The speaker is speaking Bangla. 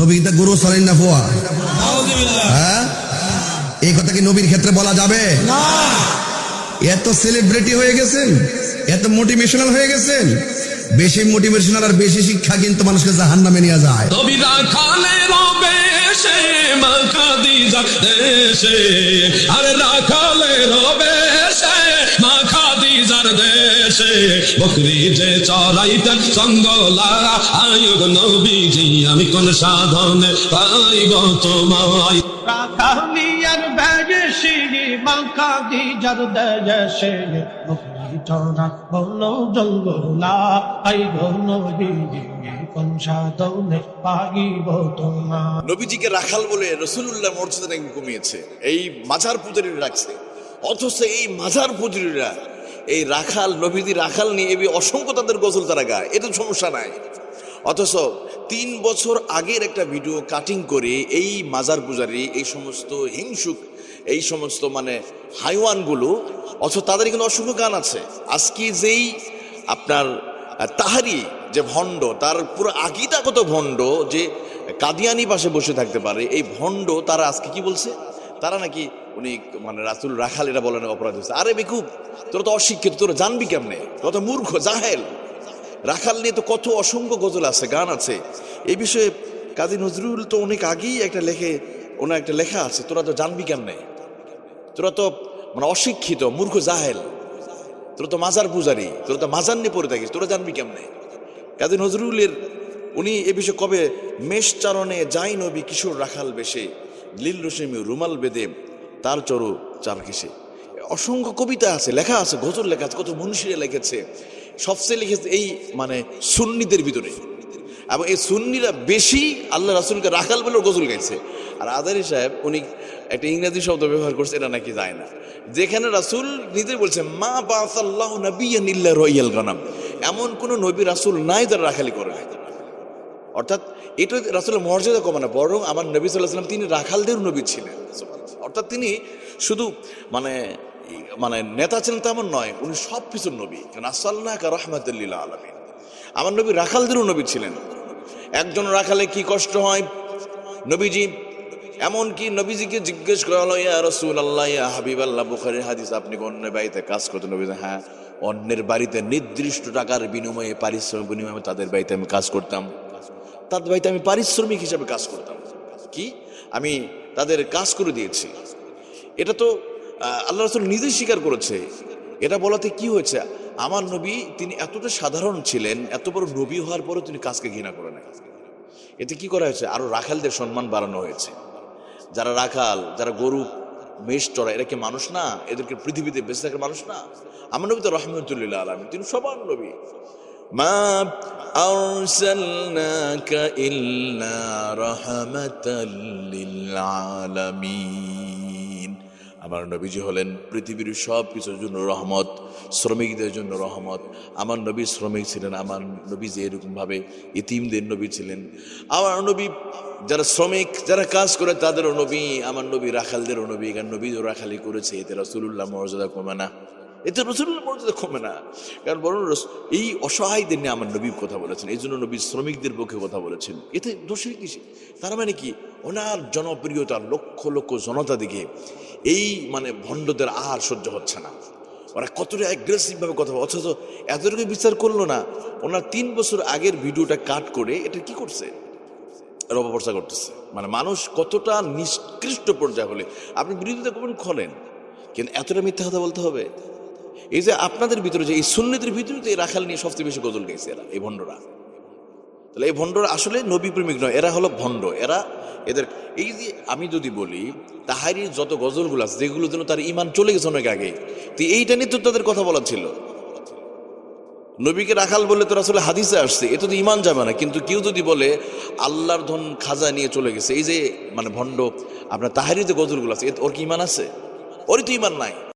নবী কিন্তু গুরু সালেন না ফোয়া? হ্যাঁ? এই কথা কি নবীর ক্ষেত্রে বলা যাবে? এত সেলিব্রিটি হয়ে গেছেন এত মোটিভেশনাল হয়ে গেছেন বেশি মোটিভেশনাল আর বেশি শিক্ষা কিন্তু মানুষকে জাহান নামে নিয়ে যায়। আরে রাখালে দেশে বকরি যে চড়াইতেন সঙ্গলা আয়ুগ নবীজি আমি কোন সাধনে পাইব তোমায়। মাখা বকরি চড়া জঙ্গলা নবীজিকে রাখাল বলে রসুল্লাহ মর্যাদা নাকি কমিয়েছে। এই মাজার পুজারীরা রাখছে। অথচ এই মাজার পুজারীরা এই রাখাল নবীদি রাখাল নিয়ে এবি অসংখ্য তাদের গজল তারা গায়। এটা সমস্যা নাই। অথচ তিন বছর আগের একটা ভিডিও কাটিং করে এই মাজার পূজারি, এই সমস্ত হিংসুক, এই সমস্ত মানে হাইওয়ানগুলো, অথচ তাদের কিন্তু অসংখ্য গান আছে। আজকে যেই আপনার তাহারি যে ভণ্ড, তার পুরো আকিদা কত ভণ্ড যে কাদিয়ানি পাশে বসে থাকতে পারে, এই ভণ্ড তারা আজকে কি বলছে? তারা নাকি উনি মানে রাসুল রাখাল এটা বলেন, অপরাধ হয়েছে। আরে বেকুব তোরা তো অশিক্ষিত, তোরা জানবি কেমনে? কত মূর্খ, জাহেল। রাখাল নিয়ে তো কত অসংখ্য গজল আছে, গান আছে। এই বিষয়ে কাজী নজরুল তো অনেক আগেই একটা লেখে, ওনার একটা লেখা আছে, তোরা তো জানবি কেমনে? তোরা তো মানে অশিক্ষিত, মূর্খ, জাহেল। তোরা তো মাজার পূজারি, তোরা তো মাজার নিয়ে পড়ে থাকিস, তোরা জানবি কেমনে? কাজী নজরুলের, উনি এ বিষয়ে কবে মেষ চারণে যাই নবী কিশোর রাখাল বেশে, লীল রসিমি রুমাল বেদে তার চরু চার কিসে অসংখ্য কবিতা আছে, লেখা আছে, গজল লেখা আছে, কত মনীষীরা লিখেছে। সবচেয়ে লিখেছে এই মানে সুন্নিদের ভিতরে। এবং এই সুন্নিরা বেশি আল্লাহ রাসুলকে রাখাল বলে গজল গাইছে। আর আদারি সাহেব, উনি একটা ইংরেজি শব্দ ব্যবহার করছে, এটা নাকি যায় না। যেখানে রাসুল নিজে বলছে, মা বাসাল্লাহ নবিয়ান ইল্লা রয়াল গানাম। এমন কোন নবী রাসুল নাই যারা রাখালি করে। অর্থাৎ এটা রাসুলের মর্যাদা কমে না বরং আমার নবী সাল্লাহ সাল্লাম তিনি রাখালদের নবী ছিলেন। অর্থাৎ তিনি শুধু মানে মানে নেতা ছিলেন তেমন নয়, উনি সব কিছুর নবী। কারণ আসাল্লাহ রহমতুল্লিল্লা আলমিন। আমার নবী রাখালদেরও নবী ছিলেন। একজন রাখালে কি কষ্ট হয়? নবীজি এমন কি নবীজিকে জিজ্ঞেস করা হলো, ইয়া রসুল আল্লাহ ইয়া হাবিব আল্লাহ বুখারের হাদিস, আপনি কি অন্যের বাড়িতে কাজ করতেন? নবী হ্যাঁ অন্যের বাড়িতে নির্দিষ্ট টাকার বিনিময়ে, পারিশ্রমিক বিনিময়ে তাদের বাড়িতে আমি কাজ করতাম। তাদের বাড়িতে আমি পারিশ্রমিক হিসাবে কাজ করতাম। কি? আমি তাদের কাজ করে দিয়েছি। এটা তো আল্লাহ রসুল নিজেই স্বীকার করেছে। এটা বলাতে কি হয়েছে? আমার নবী, তিনি এতটা সাধারণ ছিলেন, এত বড় নবী হওয়ার পরেও তিনি কাজকে ঘৃণা করে নেন এতে কি করা হয়েছে? আরও রাখালদের সম্মান বাড়ানো হয়েছে। যারা রাখাল, যারা গরু, মেষ, চড়া, এরা কি মানুষ না? এদেরকে পৃথিবীতে বেঁচে থাকার মানুষ না? আমার নবী তো রহমতুল্লাহ আলমী তিনি সবার নবী। মা أرسلناك إلا رحمة للعالمين আমার নবীজি হলেন পৃথিবীর সব কিছুর জন্য রহমত শ্রমিকদের জন্য রহমত আমার নবী শ্রমিক ছিলেন আমার নবী যে এরকমভাবে ইতিমদের নবী ছিলেন আমার নবী যারা শ্রমিক যারা কাজ করে তাদেরও নবী আমার নবী রাখালদেরও নবী কারণ নবী রাখালি করেছে এতে রসুল্লাহ মর্যাদা কমে না এতে রসুল্লাহ মর্যাদা কমে না। কারণ বরং এই অসহায়দের নিয়ে আমার নবীর কথা বলেছেন, এই জন্য নবী শ্রমিকদের পক্ষে কথা বলেছেন। এতে দোষের কিসে তার মানে কি? ওনার জনপ্রিয়তা লক্ষ লক্ষ জনতা দিকে এই মানে ভণ্ডদের আহার সহ্য হচ্ছে না। ওরা কতটা অ্যাগ্রেসিভ ভাবে কথা বলে, অথচ এতটুকু বিচার করল না। ওনার তিন বছর আগের ভিডিওটা কাট করে এটা কি করছে? অপপ্রচার করতেছে। মানে মানুষ কতটা নিষ্কৃষ্ট পর্যায়ে হলে, আপনি বিরোধিতা করবেন খোলেন। কিন্তু এতটা মিথ্যা কথা বলতে হবে? এই যে আপনাদের ভিতরে যে, এই সুন্নিদের ভিতরে তো এই রাখাল নিয়ে সবচেয়ে বেশি গজল গেছে এরা, এই ভণ্ডরা। তাহলে এই ভণ্ডরা আসলে নবী প্রেমিক নয়, এরা হলো ভণ্ড, এরা এদের, এই যে আমি যদি বলি, তাহারির যত গজলগুলো আছে, যেগুলো যেন তার ইমান চলে গেছে অনেক আগে, তো এইটা নিয়ে তো তাদের কথা বলা ছিল। নবীকে রাখাল বলে তো আসলে হাদিসে আসছে, এ তো ইমান যাবে না, কিন্তু কেউ যদি বলে, আল্লাহর ধন খাজা নিয়ে চলে গেছে, এই যে মানে ভণ্ড, আপনার তাহারি যে গজলগুলো আছে ওর কি ইমান আছে? ওরই তো ইমান নাই।